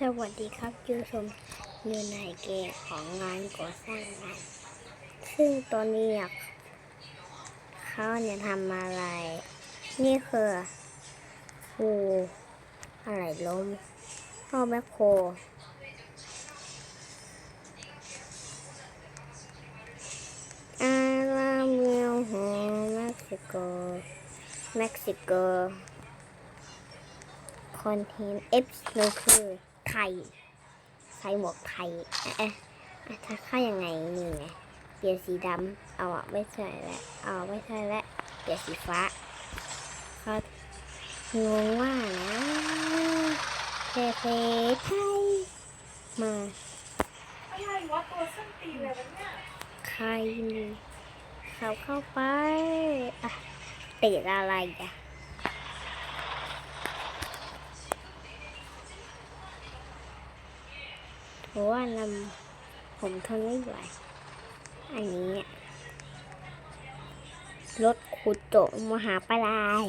สวัสดีครับยูชมอยู่ในเกมของงานก่อสร้างงานซึ่งตอนนี้เขาเนี่ยทำอะไร นี่คือคูอะไรล้มเข้าแมคโครอาราเมียวโฮเม็กซิโกเม็กซิโกคอนเทนต์เอฟนั่นคือ ไข่ใส่หมวกไข่เอ๊ะถ้าค่ายังไงนี่ไงเปลี่ยนสีดำเอาอะไม่ใช่แล้วเอาไม่ใช่แล้วเปลี่ยนสีฟ้าเขางงว่านะเทเทไทยมาอะไรวะตัวส้นตีนเลยเนี่ยใครเขาเข้าไปอะติดอะไรอะ เพราะว่านำผมทนไม่ไหว อันนี้รถขุดเจาะมหาปลาย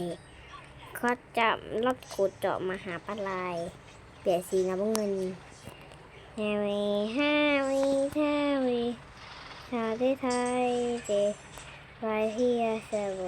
เขาจะรถขุดเจาะมหาปลายเปลี่ยนสีน้ำเงินแฮวีห้าวีห้าวีชาติไทยเจไรเฮียเซโบ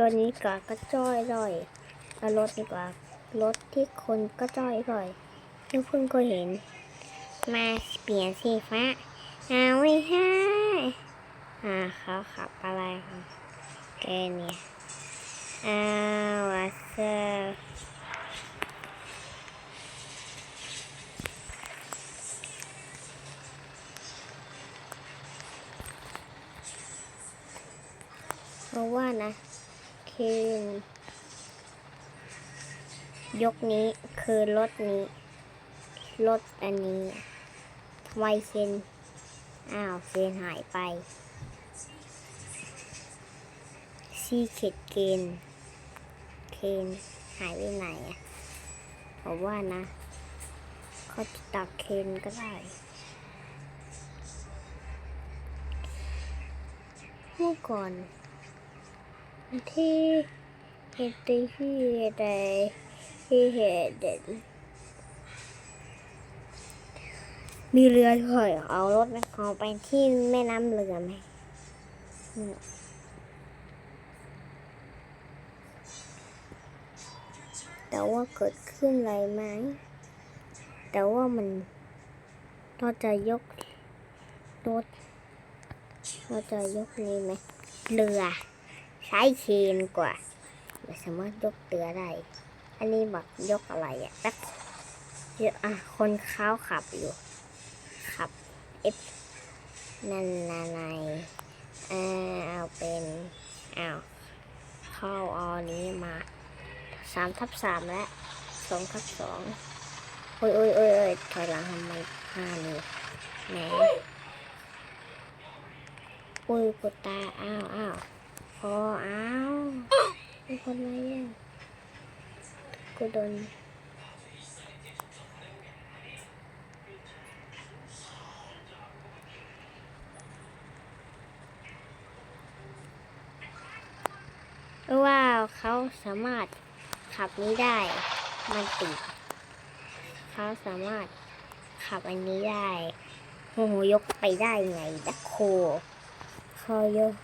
รถนี้ก็กระจ้อยร่อยเอารถดีกว่ารถที่คนก็จ้อยร่อยที่เพิ่งก็เห็น มาเปลี่ยนสีฟ้าเอาไว้ให้อ่าเขาขับอะไรของแกเนี่ยอ้าวเซอร์เพราะว่านะ คือ ยกนี้คือรถนี้รถอันนี้ทำไมเซนอ้าวเซนหายไปซีเข็ดเกนเคนหายไปไหนอะผมว่านะเขาจะตักเคนก็ได้เมื่อก่อนที่เห็นที่ใด ที่เห็นเด่นมีเรือถอยเอารถแมคโครไปที่แม่น้ำเรือไหมแต่ว่าเกิดขึ้นอะไรไหม แต่ว่ามันเราจะยกรถเราจะยกนี้ไหม เรือ ใช้เชนกว่าไม่สามารถยกเรือได้ อันนี้บอกยกอะไรอะแป๊บเยอะอะ คนเขาขับอยู่ ขับเอฟนันนาในอ่าเอาเป็นอ้าวเข้าอาอันนี้มาสามทับสามและสองทับสองโอ้ยโอ้ยโอ้ยโอ้ยถอยหลังทำไมห้านี่แหมอุ้ยกูตาอ้าวอ้าวพออ้าวมีคนมาแย่ง กูโดนว้าวเขาสามารถขับนี้ได้ มันติดเขาสามารถขับอันนี้ได้โอ้โหยกไปได้ไงดักโคเขายก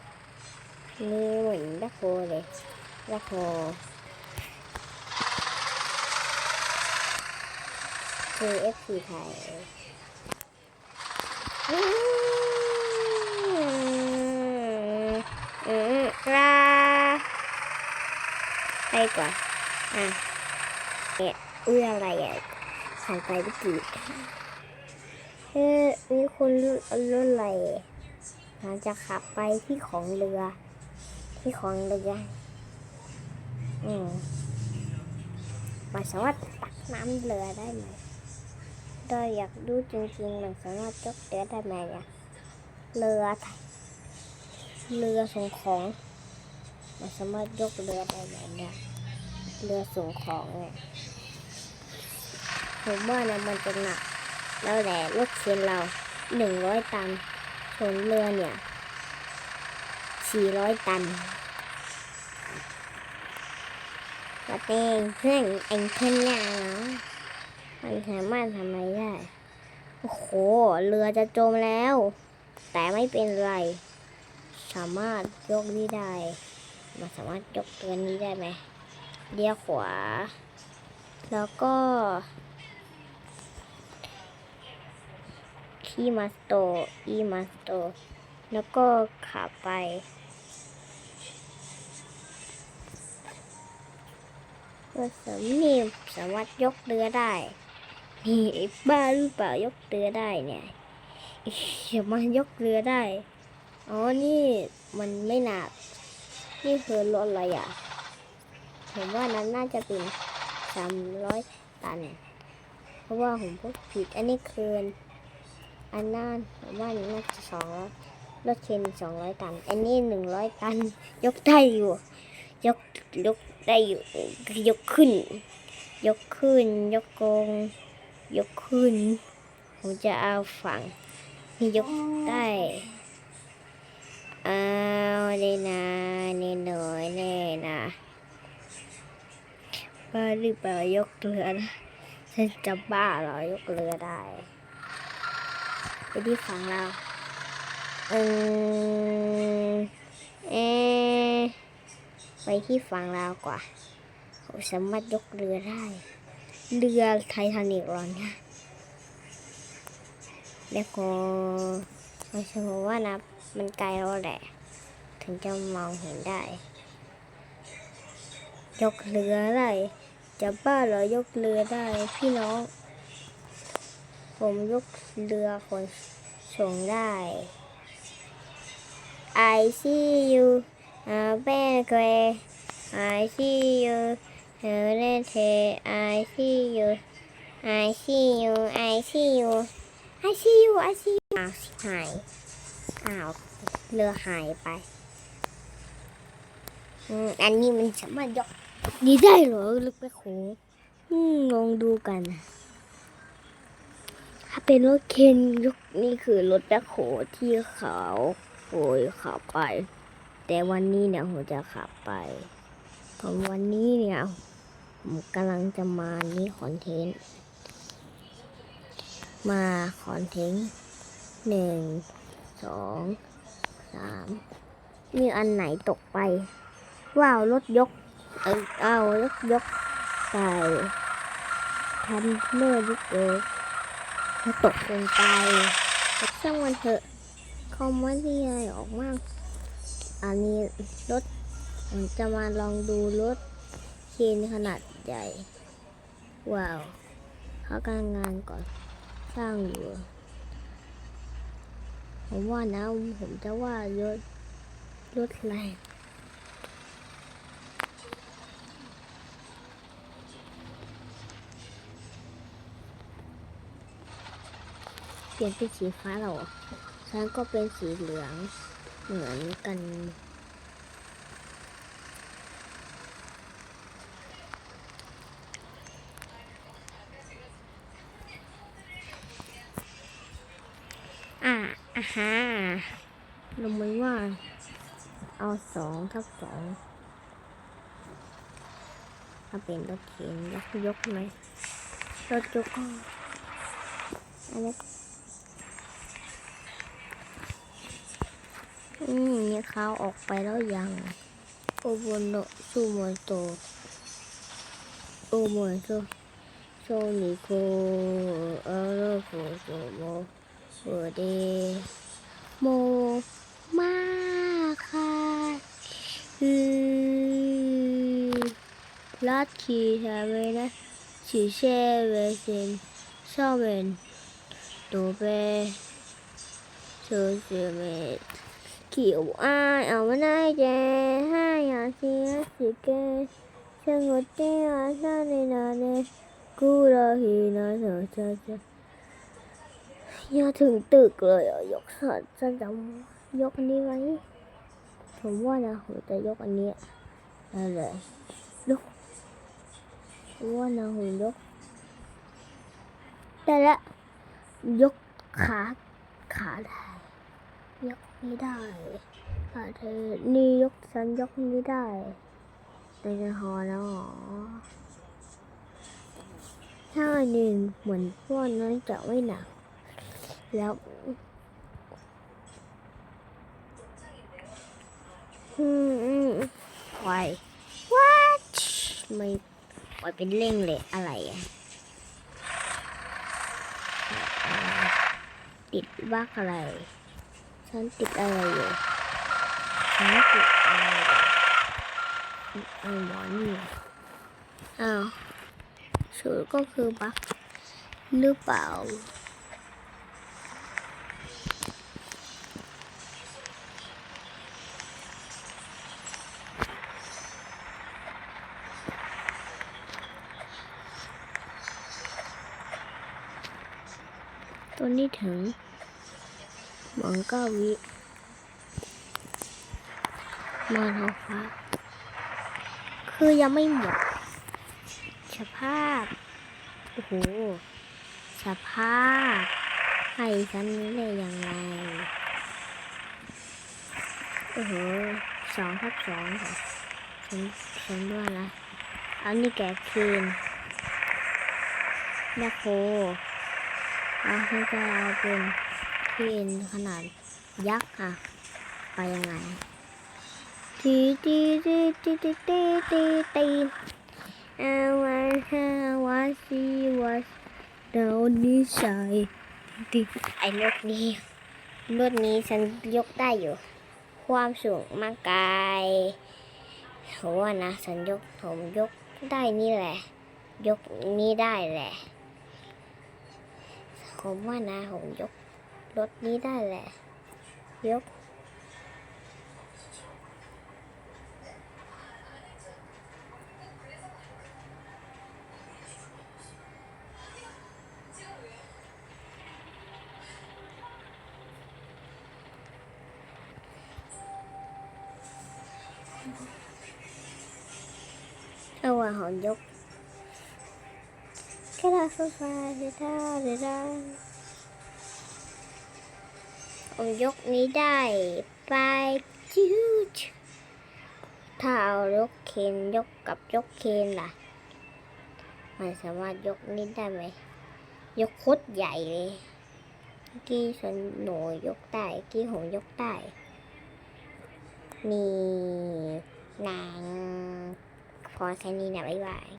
นี่เหมือนดักโคเลยดักโค คเอฟซีไทยอืมอืมลาไปก่อนอะเนี่ยอุ้ยอะไรอะผ่านไปเมื่อกี้เฮ้ยมีคนรุ่นรุ่นอะไรหลังจากขับไปที่ของเรือ ที่ของเรือ อืมมันสามารถตักน้ำเรือได้ไหม เราอยากดูจริงๆ มันสามารถยกเรือได้ไหมเนี่ยเรือเรือส่งของ มันสามารถยกเรือได้แบบเนี้ยเรือส่งของเนี่ยผมว่านะมันจะหนัก แล้วแต่รถเข็นเราหนึ่งร้อยตันส่วนเรือเนี่ยสี่ร้อยตันแต่เป็นเพื่อนเองเพื่อนยาเนาะ มันสามารถทำอะไรได้ โอ้โห เรือจะจมแล้ว แต่ไม่เป็นไร สามารถยกนี้ได้ มันสามารถยกตัวนี้ได้ไหมเลี้ยวขวา แล้วก็ขี่มาสโตอีมาสโต แล้วก็ขับไปเพื่อเสริมนี่สามารถยกเรือได้ บ้าหรือเปล่ายกเรือได้เนี่ยอิ๊ยอย่ามายกเรือได้ อ๋อ นี่มันไม่หนัก นี่คือรถอะไรอะผมว่านั้นน่าจะเป็นสามร้อยตัน เพราะว่าผมพูดผิด อันนี้คืนอันนั้นผมว่าน่าจะสองร้อยรถเคนสองร้อยตัน อันนี้หนึ่งร้อยตัน ยกได้อยู่ ยกยกได้อยู่ ยกขึ้น ยกขึ้น ยกกง ยกขึ้น ผมจะเอาฝั่งนี่ยกได้เอาเลยนะนี่หน่อยแน่นะบ้าหรือเปล่ายกเรือนะฉันจะบ้าเหรอยกเรือได้ไปที่ฝั่งเราเออเอไปที่ฝั่งเรากว่าผมสามารถยกเรือได้ เรือไททานิกหรอเนี่ยแล้วก็ไม่ใช่ผมว่านะมันไกลแล้วแหละ ถึงจะมองเห็นได้ ยกเรือได้จะบ้าเหรอยกเรือได้พี่น้อง ผมยกเรือคนส่งได้ I see you uh, back I see you uh, I see you I see you I see you I see you I see you อ้าวหายอ้าวเรือหายไปอืมอันนี้มันสามารถยกดีได้เหรอลึกไปโขงอืมลองดูกัน ถ้าเป็นรถเคนยกนี่คือรถแบ็คโฮที่เขาโอยขับไป แต่วันนี้เนี่ยผมจะขับไปเพราะวันนี้เนี่ย กำลังจะมานี่คอนเทนต์ มาคอนเทนต์หนึ่งสองสามมีอันไหนตกไป ว้าวรถยก เออเอารถยกไปทันเมื่อยุกเออถ้าตกลงไปช่างมันเถอะคอมเมนต์ที่อะไรออกมาก อันนี้รถผมจะมาลองดูรถเคนขนาด ใหญ่ ว้าวเขากำลังงานก่อนสร้างอยู่ผมว่านะผมจะว่ารถรถแรงเปลี่ยนเป็นสีฟ้าเหรอฉันก็เป็นสีเหลืองเหมือนกัน เอาสองทับสองถ้าเป็นรถเข็นยกยกไหมรถยกอันนี้อืมมีเขาออกไปแล้วยังโอโบโนซูโมโตโอโมโตโซนิโกเอโรโกโซโมสวัสดีโม sát chi hà về nè chị xe về xem sau bên tổ về. Sửa sửa về. Kiểu ai ở bên đây chè hai nhà chị chị kê. Xem một tí là sao này là nè. Cú là thì nói rồi cho cho. Do thường tự cười ở dọc sợ chân giống dọc đi vậy ผมว่านะผมจะยกอันนี้อะไร ว่านะผมยกได้ละยกขาขาได้ ยกไม่ได้ขาเธอนี่ยกฉันยกไม่ได้แต่จะหอแล้วหรอถ้าอันนี้เหมือนพวกนั้นจะไม่หนัก แล้วอืมอืมปล่อย what ไม่ ปล่อยเป็นเร่งเลยอะไรอะติดว่าอะไร ฉันติดอะไรอยู่ ฉันติดอะไรอยู่ไอ้หมอนี่อ้าวสูตรก็คือบักหรือเปล่า ตัวนี้ถึงหวังเก้าวิมาท้องฟ้า คือยังไม่หมดสภาพ โอ้โห สภาพ ให้ฉันนี้ได้ยังไง โอ้โหสองทับสองค่ะฉันฉันด้วยนะเอานี่แกคืนแม่โค เราจะเอาเป็นเอ็นขนาดยักษ์ค่ะ ไปยังไงตีตีตีตีตีตีตีตีอาวันฮาวาซีวาสดาวนิสัยตีไอ้รถนี้รถนี้ฉันยกได้อยู่ ความสูงมากกายโหว่านะฉันยกผมยกได้นี่แหละ ยกนี้ได้แหละ ผมว่านะผมยกรถนี้ได้แหละ ยก เอาว่าผมยก กระดาฟ้าเดดาเดดาผมยกนี้ได้ไปจืดถ้าเอายกเคนยกกับยกเคนล่ะ มันสามารถยกนี้ได้ไหม ยกโคตรใหญ่เลยกี้ฉันหนูยกได้กี้ผมยกได้มีนางพอแค่นี้นะบ๊ายบาย